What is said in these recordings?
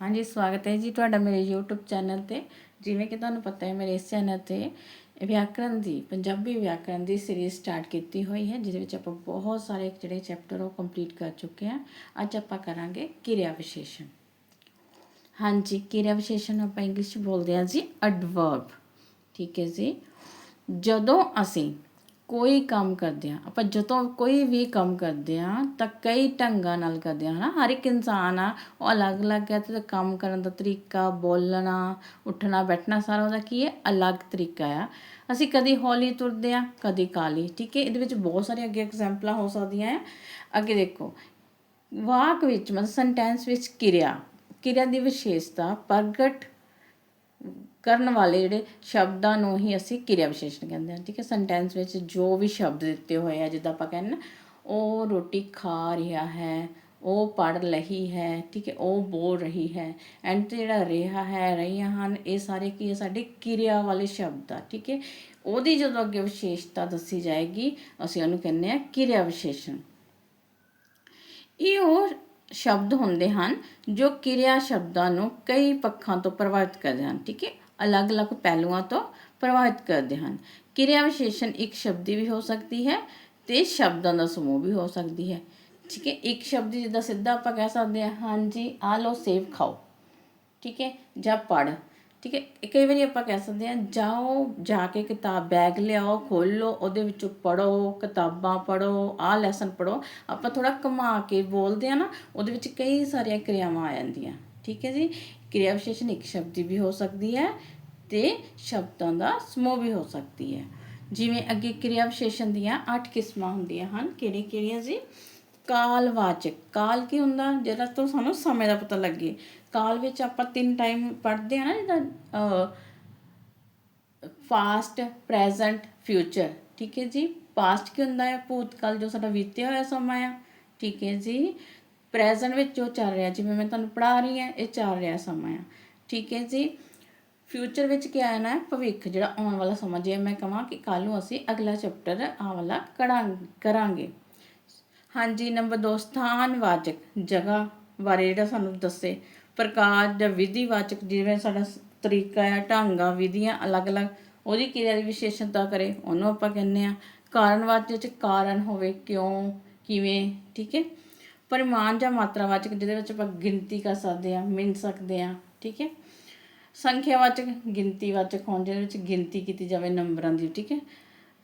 ਹਾਂਜੀ, ਸਵਾਗਤ ਹੈ ਜੀ ਤੁਹਾਡਾ ਮੇਰੇ YouTube ਚੈਨਲ ਤੇ। ਜਿਵੇਂ ਕਿ ਤੁਹਾਨੂੰ ਪਤਾ ਹੈ, ਮੇਰੇ ਇਸ ਚੈਨਲ ਤੇ ਵਿਆਕਰਣ ਦੀ, ਪੰਜਾਬੀ ਵਿਆਕਰਣ ਦੀ ਸੀਰੀਜ਼ ਸਟਾਰਟ ਕੀਤੀ ਹੋਈ ਹੈ, ਜਿਹਦੇ ਵਿੱਚ ਆਪਾਂ ਬਹੁਤ ਸਾਰੇ ਜਿਹੜੇ ਚੈਪਟਰ ਉਹ ਕੰਪਲੀਟ ਕਰ ਚੁੱਕੇ ਹਾਂ। ਅੱਜ ਆਪਾਂ ਕਰਾਂਗੇ ਕਿਰਿਆ ਵਿਸ਼ੇਸ਼ਣ। ਹਾਂਜੀ, ਕਿਰਿਆ ਵਿਸ਼ੇਸ਼ਣ ਆਪਾਂ ਇੰਗਲਿਸ਼ 'ਚ ਬੋਲਦੇ ਹਾਂ ਜੀ ਐਡਵਰਬ ਠੀਕ ਹੈ ਜੀ। ਜਦੋਂ ਅਸੀਂ ਕੋਈ ਕੰਮ ਕਰਦੇ ਆ ਆਪਾਂ ਜਦੋਂ ਕੋਈ ਵੀ ਕੰਮ ਕਰਦੇ ਆ ਤਾਂ ਕਈ ਢੰਗਾਂ ਨਾਲ ਕਰਦੇ ਆ ਹਨਾ? ਹਰ ਇੱਕ ਇਨਸਾਨ ਆ, ਉਹ ਅਲੱਗ-ਅਲੱਗ ਹੈ ਤੇ ਕੰਮ ਕਰਨ ਦਾ ਤਰੀਕਾ, ਬੋਲਣਾ, ਉੱਠਣਾ, ਬੈਠਣਾ, ਸਾਰਾ ਉਹਦਾ ਕੀ ਹੈ? ਅਲੱਗ ਤਰੀਕਾ ਆ। ਅਸੀਂ ਕਦੀ ਹੌਲੀ ਤੁਰਦੇ ਆ ਕਦੀ ਕਾਲੀ ਠੀਕ ਹੈ? ਇਹਦੇ ਵਿੱਚ ਬਹੁਤ ਸਾਰੇ ਅੱਗੇ ਐਗਜ਼ਾਮਪਲਾਂ ਹੋ ਸਕਦੀਆਂ ਆ ਅੱਗੇ ਦੇਖੋ, ਵਾਕ ਵਿੱਚ, ਮਤਲਬ ਸੈਂਟੈਂਸ ਵਿੱਚ ਕਿਰਿਆ ਕਿਰਿਆ ਦੀ ਵਿਸ਼ੇਸ਼ਤਾ ਪ੍ਰਗਟ ਕਰਨ ਵਾਲੇ ਜਿਹੜੇ ਸ਼ਬਦਾਂ ਨੂੰ ਹੀ ਅਸੀਂ ਕਿਰਿਆ ਵਿਸ਼ੇਸ਼ਣ ਕਹਿੰਦੇ ਹਾਂ, ਠੀਕ ਹੈ? ਸੈਂਟੈਂਸ ਵਿੱਚ ਜੋ ਵੀ ਸ਼ਬਦ ਦਿੱਤੇ ਹੋਏ ਆ, ਜਿੱਦਾਂ ਆਪਾਂ ਕਹਿੰਦੇ ਨਾ, ਉਹ ਰੋਟੀ ਖਾ ਰਿਹਾ ਹੈ, ਉਹ ਪੜ ਰਹੀ ਹੈ, ਠੀਕ ਹੈ? ਉਹ ਬੋਲ ਰਹੀ ਹੈ। ਐਂਡ ਤੇ ਜਿਹੜਾ ਰਿਹਾ ਹੈ, ਰਹੀਆਂ ਹਨ, ਇਹ ਸਾਰੇ ਕੀ ਹੈ? ਸਾਡੇ ਕਿਰਿਆ ਵਾਲੇ ਸ਼ਬਦ ਆ, ਠੀਕ ਹੈ? ਉਹਦੀ ਜਦੋਂ ਅੱਗੇ ਵਿਸ਼ੇਸ਼ਤਾ ਦੱਸੀ ਜਾਏਗੀ, ਅਸੀਂ ਉਹਨੂੰ ਕਹਿੰਦੇ ਆ ਕਿਰਿਆ ਵਿਸ਼ੇਸ਼ਣ ਇਹ ਉਹ ਸ਼ਬਦ ਹੁੰਦੇ ਹਨ ਜੋ ਕਿਰਿਆ ਸ਼ਬਦਾਂ ਨੂੰ ਕਈ ਪੱਖਾਂ ਤੋਂ ਪ੍ਰਭਾਵਿਤ ਕਰਦੇ ਹਨ, ਠੀਕ ਹੈ? ਅਲੱਗ-ਅਲੱਗ ਪਹਿਲੂਆਂ ਤੋਂ ਪ੍ਰਭਾਵਿਤ ਕਰਦੇ ਹਨ। ਕਿਰਿਆ ਵਿਸ਼ੇਸ਼ਣ ਇੱਕ ਸ਼ਬਦੀ ਵੀ ਹੋ ਸਕਦੀ ਹੈ ਤੇ ਸ਼ਬਦਾਂ ਦਾ ਸਮੂਹ ਵੀ ਹੋ ਸਕਦੀ ਹੈ, ਠੀਕ ਹੈ? ਇੱਕ ਸ਼ਬਦ ਜਿੱਦਾਂ ਸਿੱਧਾ ਆਪਾਂ ਕਹਿ ਸਕਦੇ ਹਾਂ, ਹਾਂਜੀ, ਆ ਲਓ ਸੇਬ ਖਾਓ, ਠੀਕ ਹੈ? ਜਾਂ ਪੜ ਠੀਕ ਹੈ ਕਈ ਵਾਰੀ ਆਪਾਂ ਕਹਿ ਸਕਦੇ ਹਾਂ, ਜਾਓ, ਜਾ ਕੇ ਕਿਤਾਬ ਬੈਗ ਲਿਆਓ ਖੋਲੋ ਉਹਦੇ ਵਿੱਚੋਂ ਪੜੋ ਕਿਤਾਬਾਂ ਪੜੋ ਆਹ ਲੈਸਨ ਪੜੋ ਆਪਾਂ ਥੋੜਾ ਕਮਾ ਕੇ ਬੋਲਦੇ ਆ ਨਾ, ਉਹਦੇ ਵਿੱਚ ਕਈ ਸਾਰੀਆਂ ਕਿਰਿਆਵਾਂ ਆ ਜਾਂਦੀਆਂ। ਠੀਕ ਹੈ ਜੀ, ਕਿਰਿਆ ਵਿਸ਼ੇਸ਼ਣ ਇੱਕ ਸ਼ਬਦੀ ਵੀ ਹੋ ਸਕਦੀ ਹੈ ਤੇ ਸ਼ਬਦਾਂ ਦਾ ਸਮੂਹ ਵੀ ਹੋ ਸਕਦੀ ਹੈ। ਜਿਵੇਂ ਅੱਗੇ ਕਿਰਿਆ ਵਿਸ਼ੇਸ਼ਣ ਦੀਆਂ 8 ਕਿਸਮਾਂ ਹੁੰਦੀਆਂ ਹਨ ਕਿਹੜੀ ਕਿਹੜੀਆਂ ਜੀ? ਕਾਲਵਾਚਕ। ਕਾਲ ਕੀ ਹੁੰਦਾ? ਜਿਹੜਾ ਤੋਂ ਸਾਨੂੰ ਸਮੇਂ ਦਾ ਪਤਾ ਲੱਗੇ। ਕਾਲ ਵਿੱਚ ਆਪਾਂ ਤਿੰਨ ਟਾਈਮ ਪੜ੍ਹਦੇ ਆ ਨਾ ਜਿਹਦਾ ਪਾਸਟ ਪ੍ਰੈਜ਼ੈਂਟ ਫਿਊਚਰ ਠੀਕ ਹੈ ਜੀ? ਪਾਸਟ ਕੀ ਹੁੰਦਾ ਹੈ? ਭੂਤਕਾਲ ਜੋ ਸਾਡਾ ਬੀਤਿਆ ਹੋਇਆ ਸਮਾਂ ਆ, ਠੀਕ ਹੈ ਜੀ? ਪ੍ਰੈਜ਼ੈਂਟ ਵਿੱਚ ਜੋ ਚੱਲ ਰਿਹਾ, ਜਿਵੇਂ ਮੈਂ ਤੁਹਾਨੂੰ ਪੜ੍ਹਾ ਰਹੀ ਹਾਂ, ਇਹ ਚੱਲ ਰਿਹਾ ਸਮਾਂ ਆ, ਠੀਕ ਹੈ ਜੀ? ਫਿਊਚਰ ਵਿੱਚ ਕੀ ਆਣਾ ਹੈ ਭਵਿੱਖ, ਜਿਹੜਾ ਆਉਣ ਵਾਲਾ ਸਮਾਂ ਜੇ ਮੈਂ ਕਹਾਂ ਕਿ ਕੱਲ ਨੂੰ ਅਸੀਂ ਅਗਲਾ ਚੈਪਟਰ ਆ ਵਾਲਾ ਕਰਾਂਗੇ ਹਾਂਜੀ ਨੰਬਰ 2 ਸਥਾਨਵਾਚਕ, ਜਗ੍ਹਾ ਬਾਰੇ ਜਿਹੜਾ ਸਾਨੂੰ ਦੱਸੇ। ਪ੍ਰਕਾਰ ਜਾਂ ਵਿਧੀਵਾਚਕ ਜਿਵੇਂ ਸਾਡਾ ਤਰੀਕਾ ਹੈ, ਢੰਗਾਂ, ਵਿਧੀਆਂ ਅਲੱਗ-ਅਲੱਗ, ਉਹਦੀ ਕਿਰਿਆ ਦੀ ਵਿਸ਼ੇਸ਼ਤਾ ਕਰੇ, ਉਹਨੂੰ ਆਪਾਂ ਕਹਿੰਦੇ ਆ ਕਾਰਨਵਾਚਕ ਚ ਕਾਰਨ ਹੋਵੇ, ਕਿਉਂ, ਕਿਵੇਂ, ਠੀਕ ਹੈ? ਪਰਿਮਾਣ ਜਾਂ ਮਾਤਰਾਵਾਚਕ ਜਿਹਦੇ ਵਿੱਚ ਆਪਾਂ ਗਿਣਤੀ ਕਰ ਸਕਦੇ ਆ ਮਿਣ ਸਕਦੇ ਆ ਠੀਕ ਹੈ? ਸੰਖਿਆਵਾਚਕ ਗਿਣਤੀਵਾਚਕ ਹੋਣ, ਜਿਹਦੇ ਵਿੱਚ ਗਿਣਤੀ ਕੀਤੀ ਜਾਵੇ ਨੰਬਰਾਂ ਦੀ, ਠੀਕ ਹੈ?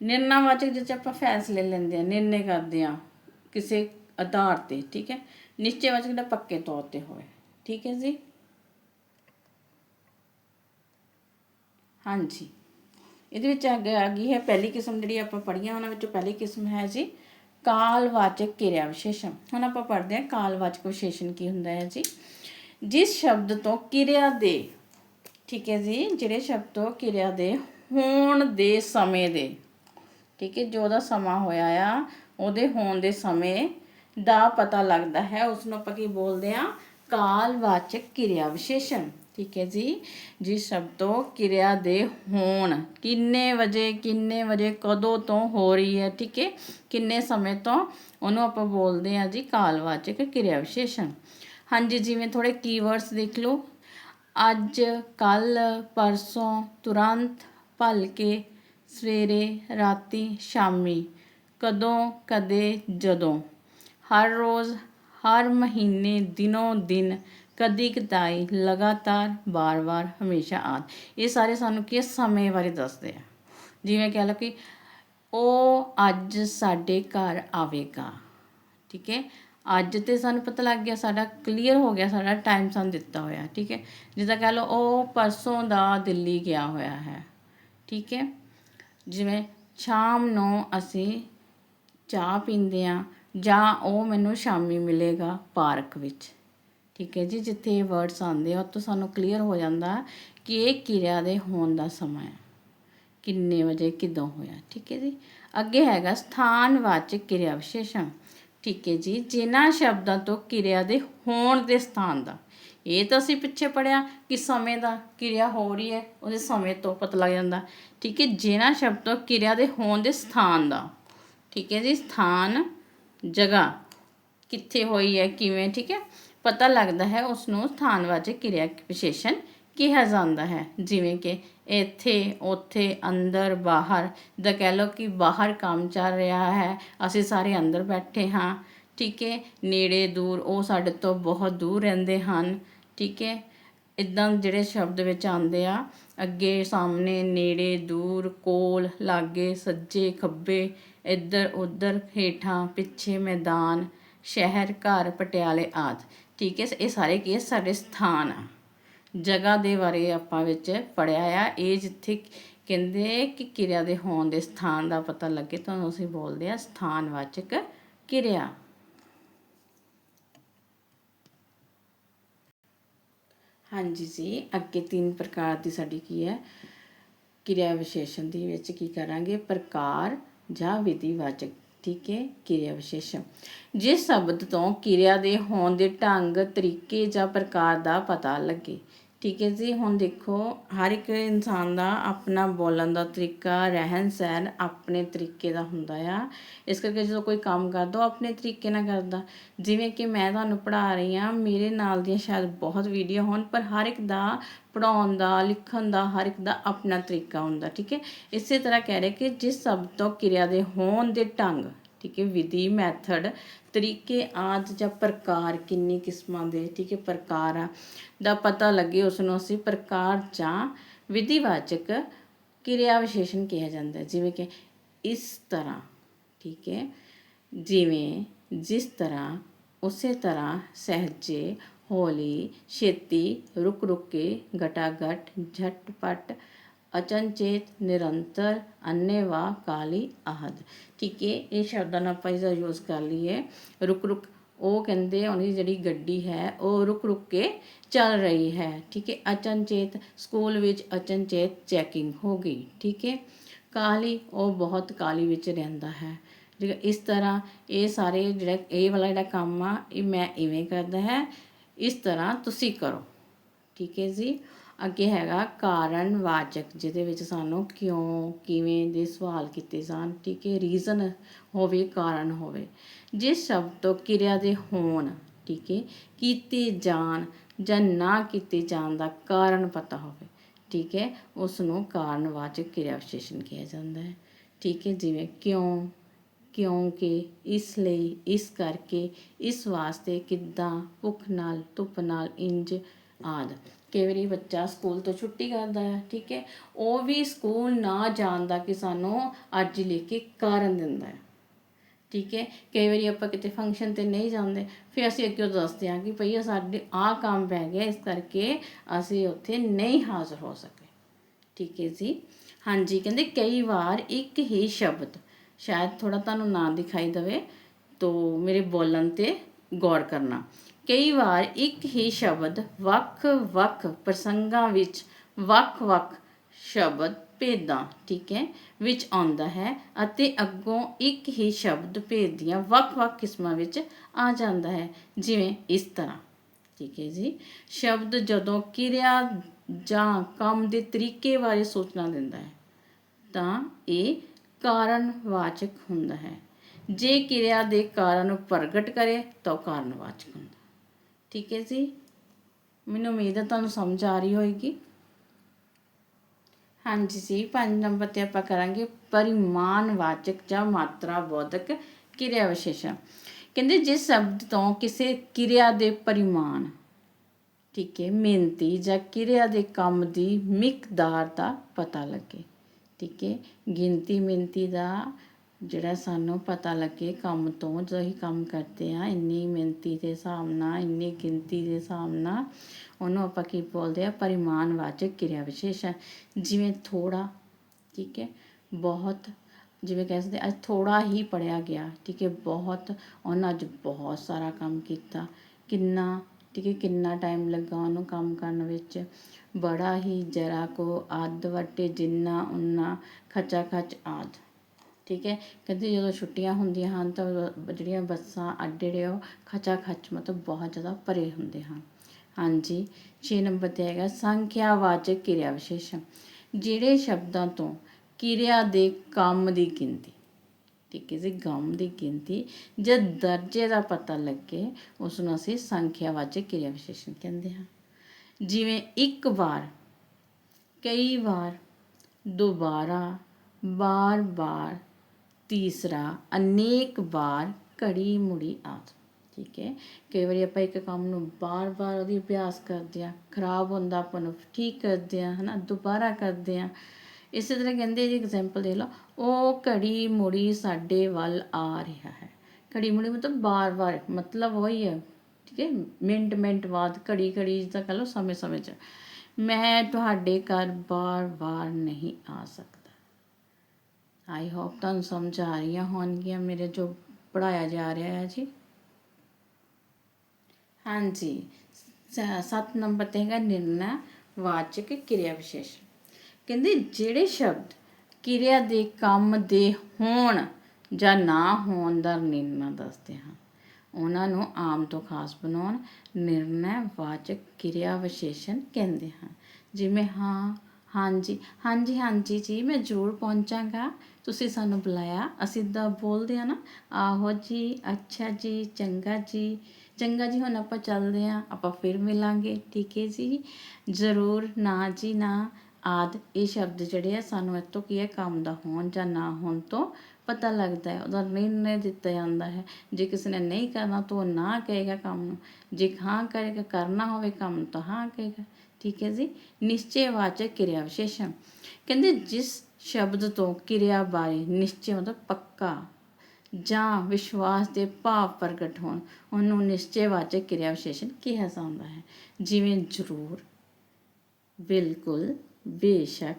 ਨਿਰਣਾਵਾਚਕ ਜਿਸ ਆਪਾਂ ਫੈਸਲੇ ਲੈਂਦੇ ਆ ਨਿਰਣੇ ਕਰਦੇ ਆ ਕਿਸੇ ਆਧਾਰ ਤੇ, ਠੀਕ ਹੈ? ਨਿਸ਼ਚੈਵਾਚਕ ਦਾ ਪੱਕੇ ਤੌਰ ਤੇ ਹੋਵੇ। ਠੀਕ ਹੈ ਜੀ? ਹਾਂਜੀ। ਇਹਦੇ ਵਿੱਚ ਆ ਗਈ ਹੈ, ਪਹਿਲੀ ਕਿਸਮ ਜਿਹੜੀ ਆਪਾਂ ਪੜ੍ਹੀਆਂ, ਉਹਨਾਂ ਵਿੱਚੋਂ ਪਹਿਲੀ ਕਿਸਮ ਹੈ ਜੀ, ਕਾਲਵਾਚਕ ਕਿਰਿਆ ਵਿਸ਼ੇਸ਼ਣ ਹੁਣ ਆਪਾਂ ਪੜ੍ਹਦੇ ਹਾਂ ਕਾਲਵਾਚਕ ਵਿਸ਼ੇਸ਼ਣ ਕੀ ਹੁੰਦਾ ਹੈ ਜੀ। ਜਿਸ ਸ਼ਬਦ ਤੋਂ ਕਿਰਿਆ ਦੇ, ਠੀਕ ਹੈ ਜੀ, ਜਿਹੜੇ ਸ਼ਬਦ ਤੋਂ ਕਿਰਿਆ ਦੇ ਹੋਣ ਦੇ ਸਮੇਂ ਦੇ, ਠੀਕ ਹੈ, ਜੋ ਦਾ ਸਮਾਂ ਹੋਇਆ ਆ, ਉਹਦੇ ਹੋਣ ਦੇ ਸਮੇਂ ਦਾ ਪਤਾ ਲੱਗਦਾ ਹੈ। ਉਸ ਨੂੰ ਆਪਾਂ ਕੀ ਬੋਲਦੇ ਆ ਕਾਲਵਾਚਕ ਕਿਰਿਆ ਵਿਸ਼ੇਸ਼ਣ। ਠੀਕ ਹੈ ਜੀ? ਜਿਸ ਸ਼ਬਦ ਤੋਂ ਕਿਰਿਆ ਦੇ ਹੋਣ। ਕਿੰਨੇ ਵਜੇ ਕਿੰਨੇ ਵਜੇ, ਕਦੋਂ ਤੋਂ ਹੋ ਰਹੀ ਹੈ? ਠੀਕ ਹੈ? ਕਿੰਨੇ ਸਮੇਂ ਤੋਂ? ਉਹਨੂੰ ਆਪਾਂ ਬੋਲਦੇ ਆ ਜੀ ਕਾਲਵਾਚਕ ਕਿਰਿਆ ਵਿਸ਼ੇਸ਼ਣ। ਹਾਂਜੀ, ਜਿਵੇਂ ਥੋੜੇ ਕੀਵਰਡਸ ਦੇਖ ਲਓ। ਅੱਜ ਕੱਲ ਪਰਸੋਂ, ਤੁਰੰਤ ਭਲ ਕੇ ਸਵੇਰੇ, ਰਾਤੀ, ਸ਼ਾਮੀ। ਕਦੋਂ, ਕਦੇ, ਜਦੋਂ। ਹਰ ਰੋਜ਼ ਹਰ ਮਹੀਨੇ ਦਿਨੋਂ ਦਿਨ ਕਦੀ ਕਦਾਈ ਲਗਾਤਾਰ ਬਾਰ-ਬਾਰ ਹਮੇਸ਼ਾ ਆਦ। ਇਹ ਸਾਰੇ ਸਾਨੂੰ ਕੀ ਸਮੇਂ ਬਾਰੇ ਦੱਸਦੇ ਆ? ਜਿਵੇਂ ਕਹਿ ਲਓ ਕਿ ਉਹ ਅੱਜ ਸਾਡੇ ਘਰ ਆਵੇਗਾ। ਠੀਕ ਹੈ? ਅੱਜ ਤੇ ਸਾਨੂੰ ਪਤਾ ਲੱਗ ਗਿਆ, ਸਾਡਾ ਕਲੀਅਰ ਹੋ ਗਿਆ, ਸਾਡਾ ਟਾਈਮ ਸਾਨੂੰ ਦਿੱਤਾ ਹੋਇਆ। ਠੀਕ ਹੈ? ਜਿੱਦਾਂ ਕਹਿ ਲਓ ਉਹ ਪਰਸੋਂ ਦਾ ਦਿੱਲੀ ਗਿਆ ਹੋਇਆ ਹੈ। ਠੀਕ ਹੈ? ਜਿਵੇਂ ਸ਼ਾਮ ਨੂੰ ਅਸੀਂ ਚਾਹ ਪੀਂਦੇ ਆ ਜਾਂ ਉਹ ਮੈਨੂੰ ਸ਼ਾਮੀ ਮਿਲੇਗਾ ਪਾਰਕ ਵਿੱਚ। ਠੀਕ ਹੈ ਜੀ, ਜਿੱਥੇ ਇਹ ਵਰਡਸ ਆਉਂਦੇ ਆ ਉਹ ਤੋਂ ਸਾਨੂੰ ਕਲੀਅਰ ਹੋ ਜਾਂਦਾ ਕਿ ਇਹ ਕਿਰਿਆ ਦੇ ਹੋਣ ਦਾ ਸਮਾਂ ਹੈ। ਕਿੰਨੇ ਵਜੇ ਕਿਦੋਂ ਹੋਇਆ, ਠੀਕ ਹੈ ਜੀ? ਅੱਗੇ ਹੈਗਾ ਸਥਾਨਵਾਚਕ ਕਿਰਿਆ ਵਿਸ਼ੇਸ਼ਣ। ਠੀਕ ਹੈ ਜੀ, ਜਿਨ੍ਹਾਂ ਸ਼ਬਦਾਂ ਤੋਂ ਕਿਰਿਆ ਦੇ ਹੋਣ ਦੇ ਸਥਾਨ ਦਾ। ਇਹ ਤਾਂ ਅਸੀਂ ਪਿੱਛੇ ਪੜਿਆ ਕਿ ਸਮੇਂ ਦਾ ਕਿਰਿਆ ਹੋ ਰਹੀ ਹੈ, ਉਹਦੇ ਸਮੇਂ ਤੋਂ ਪਤਾ ਲੱਗ ਜਾਂਦਾ। ਠੀਕ ਹੈ, ਜਿਨ੍ਹਾਂ ਸ਼ਬਦ ਤੋਂ ਕਿਰਿਆ ਦੇ ਹੋਣ ਦੇ ਸਥਾਨ ਦਾ। ਠੀਕ ਹੈ ਜੀ, ਸਥਾਨ ਜਗ੍ਹਾ ਕਿੱਥੇ ਹੋਈ ਹੈ, ਕਿਵੇਂ, ਠੀਕ ਹੈ? ਪਤਾ ਲੱਗਦਾ ਹੈ ਉਸ ਨੂੰ ਸਥਾਨਵਾਚਕ ਕਿਰਿਆ ਵਿਸ਼ੇਸ਼ਣ ਕਿਹਾ ਜਾਂਦਾ ਹੈ। ਜਿਵੇਂ ਕਿ ਇੱਥੇ, ਉੱਥੇ, ਅੰਦਰ, ਬਾਹਰ। ਦਾ ਕਹਿ ਲਓ ਕਿ ਬਾਹਰ ਕੰਮ ਚੱਲ ਰਿਹਾ ਹੈ। ਅਸੀਂ ਸਾਰੇ ਅੰਦਰ ਬੈਠੇ ਹਾਂ, ਠੀਕ ਹੈ? ਨੇੜੇ, ਦੂਰ, ਉਹ ਸਾਡੇ ਤੋਂ ਬਹੁਤ ਦੂਰ ਰਹਿੰਦੇ ਹਨ, ਠੀਕ ਹੈ? ਇਦਾਂ ਜਿਹੜੇ ਸ਼ਬਦ ਵਿੱਚ ਆਉਂਦੇ ਆ, ਅੱਗੇ, ਸਾਹਮਣੇ, ਨੇੜੇ, ਦੂਰ, ਕੋਲ, ਲਾਗੇ, ਸੱਜੇ, ਖੱਬੇ ਇੱਧਰ ਉੱਧਰ ਹੇਠਾਂ ਪਿੱਛੇ ਮੈਦਾਨ, ਸ਼ਹਿਰ, ਘਰ, ਪਟਿਆਲੇ ਆਦਿ। ਠੀਕ ਹੈ, ਇਹ ਸਾਰੇ ਕੀ ਹੈ ਸਾਡੇ ਸਥਾਨ ਆ। ਜਗ੍ਹਾ ਦੇ ਬਾਰੇ ਆਪਾਂ ਵਿੱਚ ਪੜਿਆ ਆ। ਇਹ ਜਿੱਥੇ ਕਹਿੰਦੇ ਕਿ ਕਿਰਿਆ ਦੇ ਹੋਣ ਦੇ ਸਥਾਨ ਦਾ ਪਤਾ ਲੱਗੇ, ਤੁਹਾਨੂੰ ਅਸੀਂ ਬੋਲਦੇ ਆ ਸਥਾਨਵਾਚਕ ਕਿਰਿਆ। ਹਾਂਜੀ ਜੀ, ਅੱਗੇ ਤਿੰਨ ਪ੍ਰਕਾਰ ਦੀ ਸਾਡੀ ਕੀ ਹੈ, ਕਿਰਿਆ ਵਿਸ਼ੇਸ਼ਣ ਦੇ ਵਿੱਚ ਕੀ ਕਰਾਂਗੇ? ਪ੍ਰਕਾਰ ਜਾਂ ਵਿਧੀਵਾਚਕ ਠੀਕ ਹੈ ਕਿਰਿਆ ਵਿਸ਼ੇਸ਼ਣ ਜਿਸ ਸ਼ਬਦ ਤੋਂ ਕਿਰਿਆ ਦੇ ਹੋਣ ਦੇ ਢੰਗ, ਤਰੀਕੇ ਜਾਂ ਪ੍ਰਕਾਰ ਦਾ ਪਤਾ ਲੱਗੇ ਠੀਕ ਹੈ ਜੀ, ਹੁਣ ਦੇਖੋ, ਹਰ ਇੱਕ ਇਨਸਾਨ ਦਾ ਆਪਣਾ ਬੋਲਣ ਦਾ ਤਰੀਕਾ, ਰਹਿਣ ਸਹਿਣ ਆਪਣੇ ਤਰੀਕੇ ਦਾ ਹੁੰਦਾ ਆ। ਇਸ ਕਰਕੇ ਜਦੋਂ ਕੋਈ ਕੰਮ ਕਰਦਾ, ਉਹ ਆਪਣੇ ਤਰੀਕੇ ਨਾਲ ਕਰਦਾ। ਜਿਵੇਂ ਕਿ ਮੈਂ ਤੁਹਾਨੂੰ ਪੜ੍ਹਾ ਰਹੀ ਹਾਂ, ਮੇਰੇ ਨਾਲ ਦੀਆਂ ਸ਼ਾਇਦ ਬਹੁਤ ਵੀਡੀਓ ਹੋਣ, ਪਰ ਹਰ ਇੱਕ ਦਾ ਪੜਾਉਣ ਦਾ, ਲਿਖਣ ਦਾ, ਹਰ ਇੱਕ ਦਾ ਆਪਣਾ ਤਰੀਕਾ ਹੁੰਦਾ, ਠੀਕ ਹੈ। ਇਸੇ ਤਰ੍ਹਾਂ ਕਹਿ ਰਹੇ ਕਿ ਜਿਸ ਸ਼ਬਦ ਤੋਂ ਕਿਰਿਆ ਦੇ ਹੋਣ ਦੇ ਢੰਗ, ਠੀਕ ਹੈ, ਵਿਧੀ ਮੈਥਡ ਤਰੀਕੇ, ਆਦਿ ਜਾਂ ਪ੍ਰਕਾਰ ਕਿੰਨੀ ਕਿਸਮਾਂ ਦੇ, ਠੀਕ ਹੈ, ਪ੍ਰਕਾਰ ਆ, ਦਾ ਪਤਾ ਲੱਗੇ ਉਸ ਨੂੰ ਅਸੀਂ ਪ੍ਰਕਾਰ ਜਾਂ ਵਿਧੀਵਾਚਕ ਕਿਰਿਆ ਵਿਸ਼ੇਸ਼ਣ ਕਿਹਾ ਜਾਂਦਾ ਜਿਵੇਂ ਕਿ ਇਸ ਤਰ੍ਹਾਂ, ਠੀਕ ਹੈ, ਜਿਵੇਂ ਜਿਸ ਤਰ੍ਹਾਂ ਉਸੇ ਤਰ੍ਹਾਂ ਸਹਿਜੇ, ਹੌਲੀ, ਛੇਤੀ ਰੁਕ ਰੁਕ ਕੇ ਗਟਾਗਟ ਝਟਪਟ ਅਚਨਚੇਤ, ਨਿਰੰਤਰ ਅੰਨੇਵਾ ਕਾਲੀ, ਆਹਦ। ਠੀਕ ਹੈ, ਇਹ ਸ਼ਬਦਾਂ ਨਾਲ ਆਪਾਂ ਇਸਦਾ ਯੂਜ਼ ਕਰ ਲਈਏ। ਰੁਕ ਰੁਕ, ਉਹ ਕਹਿੰਦੇ ਉਹਦੀ ਜਿਹੜੀ ਗੱਡੀ ਹੈ, ਉਹ ਰੁਕ ਰੁਕ ਕੇ ਚੱਲ ਰਹੀ ਹੈ। ਠੀਕ ਹੈ, ਅਚਨਚੇਤ, ਸਕੂਲ ਵਿੱਚ ਅਚਨਚੇਤ ਚੈਕਿੰਗ ਹੋ ਗਈ। ਠੀਕ ਹੈ, ਕਾਲੀ, ਉਹ ਬਹੁਤ ਕਾਲੀ ਵਿੱਚ ਰਹਿੰਦਾ ਹੈ। ਠੀਕ ਹੈ, ਇਸ ਤਰ੍ਹਾਂ ਇਹ ਸਾਰੇ ਜਿਹੜਾ, ਇਹ ਵਾਲਾ ਜਿਹੜਾ ਕੰਮ ਆ, ਇਹ ਮੈਂ ਇਵੇਂ ਕਰਦਾ ਹੈ। ਇਸ ਤਰ੍ਹਾਂ ਤੁਸੀਂ ਕਰੋ। ਠੀਕ ਹੈ ਜੀ ਅੱਗੇ ਹੈਗਾ ਕਾਰਨ ਵਾਚਕ, ਜਿਹਦੇ ਵਿੱਚ ਸਾਨੂੰ ਕਿਉਂ, ਕਿਵੇਂ ਦੇ ਸਵਾਲ ਕੀਤੇ ਜਾਣ, ਠੀਕ ਹੈ ਰੀਜ਼ਨ ਹੋਵੇ, ਕਾਰਨ ਹੋਵੇ। ਜਿਸ ਸ਼ਬਦ ਤੋਂ ਕਿਰਿਆ ਦੇ ਹੋਣ, ਠੀਕ ਹੈ, ਕੀਤੇ ਜਾਣ ਜਾਂ ਨਾ ਕੀਤੇ ਜਾਣ ਦਾ ਕਾਰਨ ਪਤਾ ਹੋਵੇ, ਠੀਕ ਹੈ ਉਸ ਨੂੰ ਕਾਰਨਵਾਚਕ ਕਿਰਿਆ ਵਿਸ਼ੇਸ਼ਣ ਕਿਹਾ ਜਾਂਦਾ ਹੈ। ਠੀਕ ਹੈ, ਜਿਵੇਂ ਕਿਉਂ ਕਿਉਂਕਿ ਇਸ ਲਈ, ਇਸ ਕਰਕੇ, ਇਸ ਵਾਸਤੇ ਕਿੱਦਾਂ, ਭੁੱਖ ਨਾਲ, ਧੁੱਪ ਨਾਲ, ਇੰਜ ਆਦਿ। ਕਈ ਵਾਰੀ ਬੱਚਾ ਸਕੂਲ ਤੋਂ ਛੁੱਟੀ ਕਰਦਾ ਹੈ, ਠੀਕ ਹੈ। ਉਹ ਵੀ ਸਕੂਲ ਨਾ ਜਾਣ ਦਾ ਕਿ ਸਾਨੂੰ ਅੱਜ ਲੈ ਕੇ ਕਾਰਨ ਦਿੰਦਾ ਹੈ, ਠੀਕ ਹੈ। ਕਈ ਵਾਰੀ ਆਪਾਂ ਕਿਤੇ ਫੰਕਸ਼ਨ ਤੇ ਨਹੀਂ ਜਾਂਦੇ, ਫਿਰ ਅਸੀਂ ਅੱਗੇ ਦੱਸਦੇ ਹਾਂ ਕਿ ਭਈ ਸਾਡੇ ਆਹ ਕੰਮ ਪੈ ਗਿਆ, ਇਸ ਕਰਕੇ ਅਸੀਂ ਉੱਥੇ ਨਹੀਂ ਹਾਜ਼ਰ ਹੋ ਸਕੇ। ਠੀਕ ਹੈ ਜੀ। ਹਾਂਜੀ, ਕਹਿੰਦੇ ਕਈ ਵਾਰ ਇੱਕ ਹੀ ਸ਼ਬਦ, ਸ਼ਾਇਦ ਥੋੜਾ ਤੁਹਾਨੂੰ ਨਾ ਦਿਖਾਈ ਦਵੇ, ਤੋ ਮੇਰੇ ਬੋਲਣ ਤੇ ਗੌਰ ਕਰਨਾ। ਕਈ ਵਾਰ ਇੱਕ ਹੀ ਸ਼ਬਦ ਵੱਖ-ਵੱਖ ਪ੍ਰਸੰਗਾਂ ਵਿੱਚ ਵੱਖ-ਵੱਖ ਸ਼ਬਦ ਭੇਦਾਂ, ਠੀਕ ਹੈ, ਵਿੱਚ ਆਉਂਦਾ ਹੈ ਅਤੇ ਅੱਗੋਂ ਇੱਕ ਹੀ ਸ਼ਬਦ ਭੇਦ ਦੀਆਂ ਵੱਖ-ਵੱਖ ਕਿਸਮਾਂ ਵਿੱਚ ਆ ਜਾਂਦਾ ਹੈ, ਜਿਵੇਂ ਇਸ ਤਰ੍ਹਾਂ, ਠੀਕ ਹੈ ਜੀ। ਸ਼ਬਦ ਜਦੋਂ ਕਿਰਿਆ ਜਾਂ ਕੰਮ ਦੇ ਤਰੀਕੇ ਬਾਰੇ ਸੂਚਨਾ ਦਿੰਦਾ ਹੈ, ਤਾਂ ਇਹ ਕਾਰਨਵਾਚਕ ਹੁੰਦਾ ਹੈ। ਜੇ ਕਿਰਿਆ ਦੇ ਕਾਰਨ ਨੂੰ ਪ੍ਰਗਟ ਕਰੇ ਤਾਂ ਉਹ ਕਾਰਨਵਾਚਕ ਹੁੰਦਾ ਠੀਕ ਹੈ ਜੀ। ਮੈਨੂੰ ਉਮੀਦ ਹੈ ਤੁਹਾਨੂੰ ਸਮਝ ਆ ਰਹੀ ਹੋਏਗੀ। ਹਾਂਜੀ ਜੀ, ਪੰਜ ਨੰਬਰ ਤੇ ਆਪਾਂ ਕਰਾਂਗੇ ਪਰਿਮਾਣਵਾਚਕ ਜਾਂ ਮਾਤਰਾ ਬੋਧਕ ਕਿਰਿਆ ਵਿਸ਼ੇਸ਼ਣ। ਕਹਿੰਦੇ ਜਿਸ ਸ਼ਬਦ ਤੋਂ ਕਿਸੇ ਕਿਰਿਆ ਦੇ ਪਰਿਮਾਣ, ਠੀਕ ਹੈ, ਮਿਹਨਤੀ ਜਾਂ ਕਿਰਿਆ ਦੇ ਕੰਮ ਦੀ ਮਿਕਦਾਰ ਦਾ ਪਤਾ ਲੱਗੇ, ਠੀਕ ਹੈ, ਗਿਣਤੀ ਮਿਹਨਤੀ ਦਾ ਜਿਹੜਾ ਸਾਨੂੰ ਪਤਾ ਲੱਗੇ ਕੰਮ ਤੋਂ ਜੋ ਅਸੀਂ ਕੰਮ ਕਰਦੇ ਹਾਂ, ਇੰਨੀ ਮਿਹਨਤੀ ਦੇ ਹਿਸਾਬ ਨਾਲ, ਇੰਨੀ ਗਿਣਤੀ ਦੇ ਹਿਸਾਬ ਨਾਲ, ਉਹਨੂੰ ਆਪਾਂ ਕੀ ਬੋਲਦੇ ਆ ਪਰਿਮਾਣਵਾਚਕ ਕਿਰਿਆ ਵਿਸ਼ੇਸ਼ਣ ਜਿਵੇਂ ਥੋੜਾ ਠੀਕ ਹੈ, ਬਹੁਤ, ਜਿਵੇਂ ਕਹਿ ਸਕਦੇ ਅੱਜ ਥੋੜਾ ਹੀ ਪੜਿਆ ਗਿਆ, ਠੀਕ ਹੈ, ਬਹੁਤ, ਉਹਨਾਂ ਅੱਜ ਬਹੁਤ ਸਾਰਾ ਕੰਮ ਕੀਤਾ। ਕਿੰਨਾ, ਠੀਕ ਹੈ, ਕਿੰਨਾ ਟਾਈਮ ਲੱਗਾ ਉਹਨੂੰ ਕੰਮ ਕਰਨ ਵਿੱਚ? ਬੜਾ ਹੀ ਜਰਾ ਕੋ ਅੱਧ ਵਟੇ ਜਿੰਨਾ ਉਨਾ ਖਚਾ ਖਚ ਆਦ। ਠੀਕ ਹੈ? ਕਹਿੰਦੇ ਜਦੋਂ ਛੁੱਟੀਆਂ ਹੁੰਦੀਆਂ ਹਨ ਤਾਂ ਜਿਹੜੀਆਂ ਬੱਸਾਂ ਅੱਡੇ ਜਿਹੜੇ ਉਹ ਖਚਾ ਖਚ ਮਤਲਬ ਬਹੁਤ ਜ਼ਿਆਦਾ ਭਰੇ ਹੁੰਦੇ ਹਨ। ਹਾਂਜੀ, ਛੇ ਨੰਬਰ ਤੇ ਹੈਗਾ, ਸੰਖਿਆਵਾਚਕ ਕਿਰਿਆ ਵਿਸ਼ੇਸ਼ਣ। ਜਿਹੜੇ ਸ਼ਬਦਾਂ ਤੋਂ ਕਿਰਿਆ ਦੇ ਕੰਮ ਦੀ ਗਿਣਤੀ, ਠੀਕ ਹੈ ਜੀ ਗਮ ਦੀ ਗਿਣਤੀ ਜਦ ਦਰਜੇ ਦਾ ਪਤਾ ਲੱਗੇ ਉਸ ਨੂੰ ਅਸੀਂ ਸੰਖਿਆਵਾਚਕ ਕਿਰਿਆ ਵਿਸ਼ੇਸ਼ਣ ਕਹਿੰਦੇ ਹਾਂ। ਜਿਵੇਂ ਇੱਕ ਵਾਰ, ਕਈ ਵਾਰ, ਦੁਬਾਰਾ, ਬਾਰ-ਬਾਰ ਤੀਸਰਾ, ਅਨੇਕ ਵਾਰ ਘੜੀ ਮੁੜੀ ਆਦ। ਠੀਕ ਹੈ? ਕਈ ਵਾਰੀ ਆਪਾਂ ਇੱਕ ਕੰਮ ਨੂੰ ਬਾਰ-ਬਾਰ ਉਹਦੀ ਅਭਿਆਸ ਕਰਦੇ ਆ ਖਰਾਬ ਹੁੰਦਾ ਆਪਾਂ ਨੂੰ ਠੀਕ ਕਰਦੇ ਆ ਹਨਾ, ਦੁਬਾਰਾ ਕਰਦੇ ਆ ਇਸੇ ਤਰ੍ਹਾਂ ਕਹਿੰਦੇ ਜੀ ਐਗਜ਼ਾਮਪਲ ਦੇ ਲਓ, ਉਹ ਘੜੀ ਮੁੜੀ ਸਾਡੇ ਵੱਲ ਆ ਰਿਹਾ ਹੈ। ਘੜੀ ਮੁੜੀ ਮਤਲਬ ਬਾਰ-ਬਾਰ, ਮਤਲਬ ਉਹੀ ਹੈ, ਠੀਕ ਹੈ? ਮਿੰਟ ਮਿੰਟ ਬਾਅਦ ਘੜੀ ਘੜੀ ਜਿੱਦਾਂ ਕਹ ਲਓ ਸਮੇਂ ਸਮੇਂ 'ਚ। ਮੈਂ ਤੁਹਾਡੇ ਘਰ ਬਾਰ-ਬਾਰ ਨਹੀਂ ਆ ਸਕਦਾ। ਆਈ ਹੋਪ ਤੁਹਾਨੂੰ ਸਮਝ ਆ ਰਹੀਆਂ ਹੋਣਗੀਆਂ ਮੇਰੇ ਜੋ ਪੜਾਇਆ ਜਾ ਰਿਹਾ ਹੈ ਜੀ। ਹਾਂਜੀ, ਸ- ਸੱਤ ਨੰਬਰ ਤੇ ਹੈਗਾ ਨਿਰਣਾ ਵਾਚਕ ਕਿਰਿਆ ਵਿਸ਼ੇਸ਼ਣ। ਕਹਿੰਦੇ ਜਿਹੜੇ ਸ਼ਬਦ ਕਿਰਿਆ ਦੇ ਕੰਮ ਦੇ ਹੋਣ ਜਾਂ ਨਾ ਹੋਣ ਦਾ ਨਿਰਣਾ ਦੱਸਦੇ ਹਨ ਉਹਨਾਂ ਨੂੰ ਆਮ ਤੋਂ ਖਾਸ ਬਣਾਉਣ ਨਿਰਣੈ ਵਾਚਕ ਕਿਰਿਆ ਵਿਸ਼ੇਸ਼ਣ ਕਹਿੰਦੇ ਹਨ ਜਿਵੇਂ ਹਾਂ ਹਾਂਜੀ ਹਾਂਜੀ ਹਾਂਜੀ ਜੀ, ਮੈਂ ਜ਼ਰੂਰ ਪਹੁੰਚਾਂਗਾ। ਤੁਸੀਂ ਸਾਨੂੰ ਬੁਲਾਇਆ, ਅਸੀਂ ਤਾਂ ਬੋਲਦੇ ਆ ਨਾ, ਆਹੋ ਜੀ, ਅੱਛਾ ਜੀ, ਚੰਗਾ ਜੀ। ਚੰਗਾ ਜੀ, ਹੁਣ ਆਪਾਂ ਚੱਲਦੇ ਆ ਆਪਾਂ ਫਿਰ ਮਿਲਾਂਗੇ, ਠੀਕ ਹੈ ਜੀ। ਜ਼ਰੂਰ, ਨਾ ਜੀ, ਨਾ। ਆਦ, ਇਹ ਸ਼ਬਦ ਜਿਹੜੇ ਆ, ਸਾਨੂੰ ਇਹ ਕੀ ਹੈ, ਕੰਮ ਦਾ ਹੋਣ ਜਾਂ ਨਾ ਹੋਣ ਤੋਂ ਪਤਾ ਲੱਗਦਾ ਹੈ, ਉਹਦਾ ਨਿਰਣੈ ਦਿੱਤਾ ਜਾਂਦਾ ਹੈ। ਜੇ ਕਿਸੇ ਨੇ ਨਹੀਂ ਕਰਨਾ, ਤਾਂ ਉਹ ਨਾ ਕਹੇਗਾ ਕੰਮ ਨੂੰ। ਜੇ ਹਾਂ ਕਰੇਗਾ ਕਰਨਾ ਹੋਵੇ ਕੰਮ ਤਾਂ ਹਾਂ ਕਹੇਗਾ। ਠੀਕ ਹੈ ਜੀ, ਨਿਸ਼ਚੈਵਾਚਕ ਕਿਰਿਆ ਵਿਸ਼ੇਸ਼ਣ ਕਹਿੰਦੇ ਜਿਸ ਸ਼ਬਦ ਤੋਂ ਕਿਰਿਆ ਬਾਰੇ ਨਿਸ਼ਚੈ ਮਤਲਬ ਪੱਕਾ ਜਾਂ ਵਿਸ਼ਵਾਸ ਦੇ ਭਾਵ ਪ੍ਰਗਟ ਹੋਣ, ਉਹਨੂੰ ਨਿਸ਼ਚੈਵਾਚਕ ਕਿਰਿਆ ਵਿਸ਼ੇਸ਼ਣ ਕਿਹਾ ਜਾਂਦਾ ਹੈ। ਜਿਵੇਂ ਜ਼ਰੂਰ, ਬਿਲਕੁਲ, ਬੇਸ਼ੱਕ,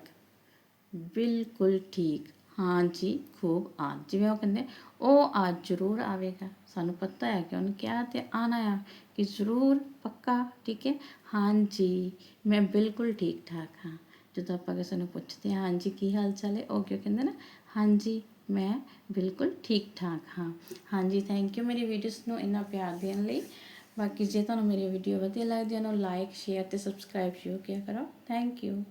ਬਿਲਕੁਲ ਠੀਕ ਹਾਂ ਜੀ ਖੂਬ ਆ ਜਿਵੇਂ ਉਹ ਕਹਿੰਦੇ, ਉਹ ਅੱਜ ਜ਼ਰੂਰ ਆਵੇਗਾ। ਸਾਨੂੰ ਪਤਾ ਹੈ ਕਿ ਉਹਨੇ ਕਿਹਾ ਤੇ ਆਣਾ ਆ ਕਿ ਜ਼ਰੂਰ, ਪੱਕਾ, ਠੀਕ ਹੈ? ਹਾਂ ਜੀ ਮੈਂ ਬਿਲਕੁਲ ਠੀਕ ਠਾਕ ਹਾਂ। ਜਦੋਂ ਆਪਾਂ ਕਿਸੇ ਨੂੰ ਪੁੱਛਦੇ ਹਾਂ ਹਾਂ ਜੀ ਕੀ ਹਾਲ ਚਾਲ ਹੈ? ਉਹ ਕਿਉਂ ਕਹਿੰਦੇ ਨਾ ਹਾਂ ਜੀ ਮੈਂ ਬਿਲਕੁਲ ਠੀਕ ਠਾਕ ਹਾਂ। ਹਾਂਜੀ ਥੈਂਕ ਯੂ ਮੇਰੀ ਵੀਡੀਓਜ਼ ਨੂੰ ਇੰਨਾ ਪਿਆਰ ਦੇਣ ਲਈ। ਬਾਕੀ ਜੇ ਤੁਹਾਨੂੰ ਮੇਰੀ ਵੀਡੀਓ ਵਧੀਆ ਲੱਗਦੀ ਹੈ ਤਾਂ ਲਾਈਕ ਸ਼ੇਅਰ ਤੇ ਸਬਸਕ੍ਰਾਈਬ ਜ਼ਰੂਰ ਕਿਆ ਕਰੋ। Thank you